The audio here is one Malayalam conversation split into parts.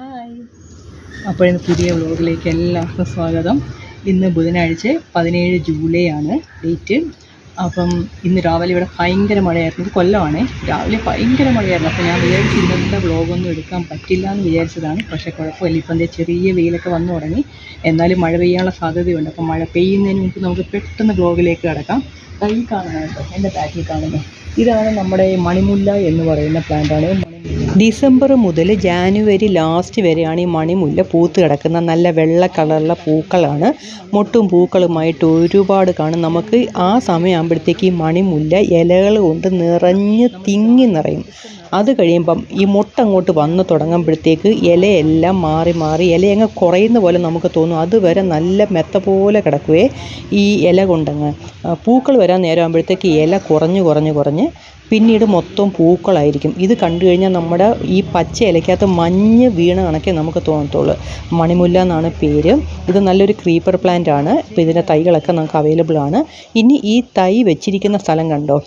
ഹായ് അപ്പോൾ ഇന്ന് പുതിയ വ്ലോഗിലേക്ക് എല്ലാവർക്കും സ്വാഗതം. ഇന്ന് ബുധനാഴ്ച പതിനേഴ് ജൂലൈ ആണ് ഡേറ്റ്. അപ്പം ഇന്ന് രാവിലെ ഇവിടെ ഭയങ്കര മഴയായിരുന്നു. ഇത് കൊല്ലമാണ്. രാവിലെ ഭയങ്കര മഴയായിരുന്നു. അപ്പോൾ ഞാൻ വിചാരിച്ചു ഇന്നത്തെ വ്ലോഗൊന്നും എടുക്കാൻ പറ്റില്ല എന്ന് വിചാരിച്ചതാണ്. പക്ഷേ കുഴപ്പമില്ല. ഇപ്പം എന്താ ചെറിയ വെയിലൊക്കെ വന്നു തുടങ്ങി. എന്നാലും മഴ പെയ്യാനുള്ള സാധ്യതയുണ്ട്. അപ്പം മഴ പെയ്യുന്നതിന് മുമ്പ് നമുക്ക് പെട്ടെന്ന് വ്ലോഗിലേക്ക് കിടക്കാം. കൈ കാണുന്നത് എന്റെ ബാക്കിൽ കാണുന്നത് ഇതാണ് നമ്മുടെ മണിമുല്ല എന്ന് പറയുന്ന പ്ലാന്റാണ് ഡിസംബർ മുതൽ ജാനുവരി ലാസ്റ്റ് വരെയാണ് ഈ മണിമുല്ല പൂത്ത് കിടക്കുന്ന. നല്ല വെള്ള കളറുള്ള പൂക്കളാണ്. മൊട്ടും പൂക്കളുമായിട്ട് ഒരുപാട് കാണും. നമുക്ക് ആ സമയമാകുമ്പോഴത്തേക്ക് ഈ മണിമുല്ല ഇലകൾ കൊണ്ട് നിറഞ്ഞ് തിങ്ങി നിറയും. അത് കഴിയുമ്പം ഈ മുട്ട അങ്ങോട്ട് വന്ന് തുടങ്ങുമ്പോഴത്തേക്ക് ഇലയെല്ലാം മാറി മാറി ഇല അങ്ങ് കുറയുന്ന പോലെ നമുക്ക് തോന്നും. അതുവരെ നല്ല മെത്ത പോലെ കിടക്കുവേ ഈ ഇല കൊണ്ടങ്ങ്. പൂക്കൾ വരാൻ നേരം ആകുമ്പോഴത്തേക്ക് ഇല കുറഞ്ഞ് കുറഞ്ഞ് കുറഞ്ഞ് പിന്നീട് മൊത്തം പൂക്കളായിരിക്കും. ഇത് കണ്ടു കഴിഞ്ഞാൽ നമ്മുടെ ഈ പച്ച ഇലയ്ക്കകത്ത് മഞ്ഞ് വീണ കണക്കേ നമുക്ക് തോന്നത്തുള്ളൂ. മണിമുല്ല എന്നാണ് പേര്. ഇത് നല്ലൊരു ക്രീപ്പർ പ്ലാന്റ് ആണ്. ഇപ്പോൾ ഇതിന്റെ തൈകളൊക്കെ നമുക്ക് അവൈലബിൾ ആണ്. ഇനി ഈ തൈ വെച്ചിരിക്കുന്ന സ്ഥലം കണ്ടോ?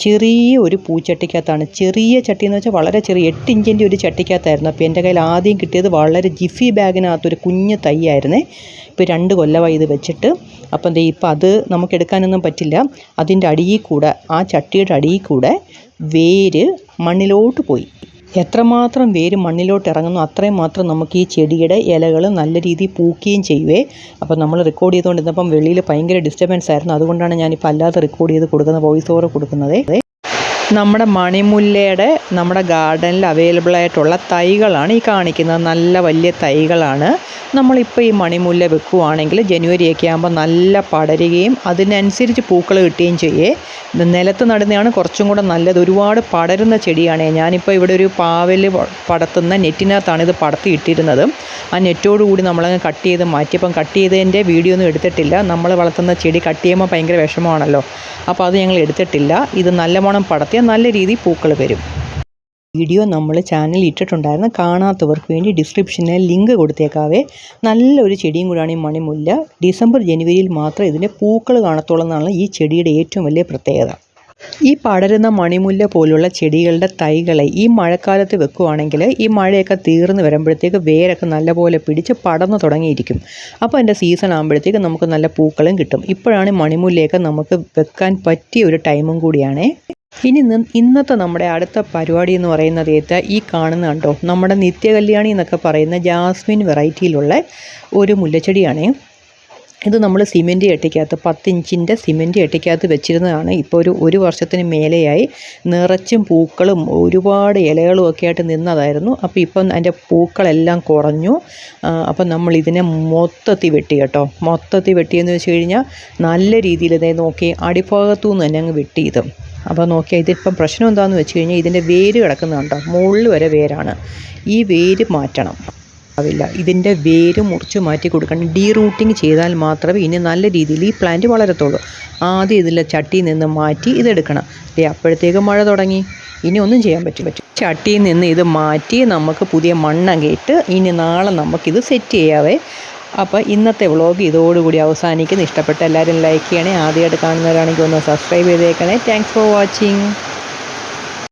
ചെറിയ ഒരു പൂച്ചട്ടിക്കകത്താണ്. ചെറിയ ചട്ടി എന്ന് വെച്ചാൽ വളരെ ചെറിയ എട്ട് ഇഞ്ചിന്റെ ഒരു ചട്ടിക്കകത്തായിരുന്നു. അപ്പോൾ എന്റെ കയ്യിൽ ആദ്യം കിട്ടിയത് വളരെ ജിഫി ബാഗിനകത്തൊരു കുഞ്ഞ് തൈയായിരുന്നേ. ഇപ്പോൾ രണ്ട് കൊല്ലമായി ഇത് വെച്ചിട്ട്. അപ്പം ദേ ഇപ്പം അത് നമുക്ക് എടുക്കാനൊന്നും പറ്റില്ല. അതിന്റെ അടിയിൽ കൂടെ ആ ചട്ടിയുടെ അടിയിൽ കൂടെ വേര് മണ്ണിലോട്ട് പോയി. എത്രമാത്രം വേര് മണ്ണിലോട്ട് ഇറങ്ങുന്നു അത്രയും മാത്രം നമുക്ക് ഈ ചെടിയുടെ ഇലകൾ നല്ല രീതിയിൽ പൂക്കുകയും ചെയ്യുവേ. അപ്പോൾ നമ്മൾ റെക്കോർഡ് ചെയ്തുകൊണ്ടിരുന്നപ്പം വെളിയിൽ ഭയങ്കര ഡിസ്റ്റർബൻസ് ആയിരുന്നു. അതുകൊണ്ടാണ് ഞാനിപ്പോൾ അല്ലാതെ റെക്കോർഡ് ചെയ്ത് കൊടുക്കുന്ന വോയിസ് ഓവർ കൊടുക്കുന്നത്. നമ്മുടെ മണിമുല്ലയുടെ നമ്മുടെ ഗാർഡനിൽ അവൈലബിൾ ആയിട്ടുള്ള തൈകളാണ് ഈ കാണിക്കുന്നത്. നല്ല വലിയ തൈകളാണ്. നമ്മളിപ്പോൾ ഈ മണിമുല്ല വെക്കുവാണെങ്കിൽ ജനുവരിയൊക്കെ ആകുമ്പോൾ നല്ല പടരുകയും അതിനനുസരിച്ച് പൂക്കൾ കിട്ടുകയും ചെയ്യേ. നിലത്ത് നടുന്നതാണ് കുറച്ചും കൂടെ നല്ലത്. ഒരുപാട് പടരുന്ന ചെടിയാണ്. ഞാനിപ്പോൾ ഇവിടെ ഒരു പാവൽ പടത്തുന്ന നെറ്റിനകത്താണ് ഇത് പടത്തി ഇട്ടിരുന്നത്. ആ നെറ്റോട് കൂടി നമ്മളങ്ങ് കട്ട് ചെയ്ത് മാറ്റിയപ്പം കട്ട് ചെയ്തതിന്റെ വീഡിയോ ഒന്നും എടുത്തിട്ടില്ല. നമ്മൾ വളർത്തുന്ന ചെടി കട്ട് ചെയ്യുമ്പോൾ ഭയങ്കര വിഷമമാണല്ലോ. അപ്പോൾ അത് ഞങ്ങൾ എടുത്തിട്ടില്ല. ഇത് നല്ലവണ്ണം പടത്തിയാൽ നല്ല രീതിയിൽ പൂക്കൾ വരും. വീഡിയോ നമ്മൾ ചാനലിൽ ഇട്ടിട്ടുണ്ടായിരുന്നു. കാണാത്തവർക്ക് വേണ്ടി ഡിസ്ക്രിപ്ഷനിൽ ലിങ്ക് കൊടുത്തേക്കാവേ. നല്ലൊരു ചെടിയും കൂടാണ് ഈ മണിമുല്ല. ഡിസംബർ ജനുവരിയിൽ മാത്രം ഇതിന്റെ പൂക്കൾ കാണത്തുള്ളൂ എന്നാണ് ഈ ചെടിയുടെ ഏറ്റവും വലിയ പ്രത്യേകത. ഈ പടരുന്ന മണിമുല്ല പോലുള്ള ചെടികളുടെ തൈകളെ ഈ മഴക്കാലത്ത് വെക്കുവാണെങ്കിൽ ഈ മഴയൊക്കെ തീർന്നു വരുമ്പോഴത്തേക്ക് വേരൊക്കെ നല്ലപോലെ പിടിച്ച് പടർന്നു തുടങ്ങിയിരിക്കും. അപ്പോൾ അതിന്റെ സീസൺ ആകുമ്പോഴത്തേക്ക് നമുക്ക് നല്ല പൂക്കളും കിട്ടും. ഇപ്പോഴാണ് മണിമുല്ലയൊക്കെ നമുക്ക് വെക്കാൻ പറ്റിയ ഒരു ടൈമും കൂടിയാണേ. ഇനി ഇന്നത്തെ നമ്മുടെ അടുത്ത പരിപാടി എന്ന് പറയുന്നത് ഏത്ത ഈ കാണുന്ന കണ്ടോ? നമ്മുടെ നിത്യകല്യാണി എന്നൊക്കെ പറയുന്ന ജാസ്മിൻ വെറൈറ്റിയിലുള്ള ഒരു മുല്ലച്ചെടിയാണേ. ഇത് നമ്മൾ സിമെന്റ് ചട്ടിക്കകത്ത് പത്തിഞ്ചിന്റെ സിമെന്റ് ചട്ടിക്കകത്ത് വെച്ചിരുന്നതാണ്. ഇപ്പോൾ ഒരു ഒരു വർഷത്തിന് മേലെയായി. നിറച്ചും പൂക്കളും ഒരുപാട് ഇലകളും ഒക്കെ ആയിട്ട് നിന്നതായിരുന്നു. അപ്പോൾ ഇപ്പം അതിന്റെ പൂക്കളെല്ലാം കുറഞ്ഞു. അപ്പം നമ്മൾ ഇതിനെ മൊത്തത്തിൽ വെട്ടി കേട്ടോ. മൊത്തത്തിൽ വെട്ടിയെന്ന് വെച്ച് കഴിഞ്ഞാൽ നല്ല രീതിയിൽ ഇതേ നോക്കി അടിഭാഗത്തു നിന്ന് തന്നെ അങ്ങ് വെട്ടി അപ്പോൾ നോക്കിയാൽ ഇതിപ്പം പ്രശ്നം എന്താണെന്ന് വെച്ച് കഴിഞ്ഞാൽ ഇതിന്റെ വേര് കിടക്കുന്നുണ്ടോ മുകളിൽ വരെ വേരാണ്. ഈ വേര് മാറ്റണം. ആവില്ല ഇതിന്റെ വേര് മുറിച്ച് മാറ്റി കൊടുക്കണം. ഡീ റൂട്ടിങ് ചെയ്താൽ മാത്രമേ ഇനി നല്ല രീതിയിൽ ഈ പ്ലാന്റ് വളരത്തുള്ളൂ. ആദ്യം ഇതിലെ ചട്ടിയിൽ നിന്ന് മാറ്റി ഇതെടുക്കണം ദേ അപ്പോഴത്തേക്ക് മഴ തുടങ്ങി. ഇനി ഒന്നും ചെയ്യാൻ പറ്റും പറ്റും ചട്ടിയിൽ നിന്ന് ഇത് മാറ്റി നമുക്ക് പുതിയ മണ്ണം കേട്ട് ഇനി നാളെ നമുക്കിത് സെറ്റ് ചെയ്യാവേ. അപ്പോൾ ഇന്നത്തെ വ്ളോഗ് ഇതോടുകൂടി അവസാനിക്കുന്നു. ഇഷ്ടപ്പെട്ട എല്ലാവരും ലൈക്ക് ചെയ്യണേ. ആദ്യമായിട്ട് കാണുന്നവരാണെങ്കിൽ ഒന്ന് സബ്സ്ക്രൈബ് ചെയ്തേക്കണേ. Thanks for watching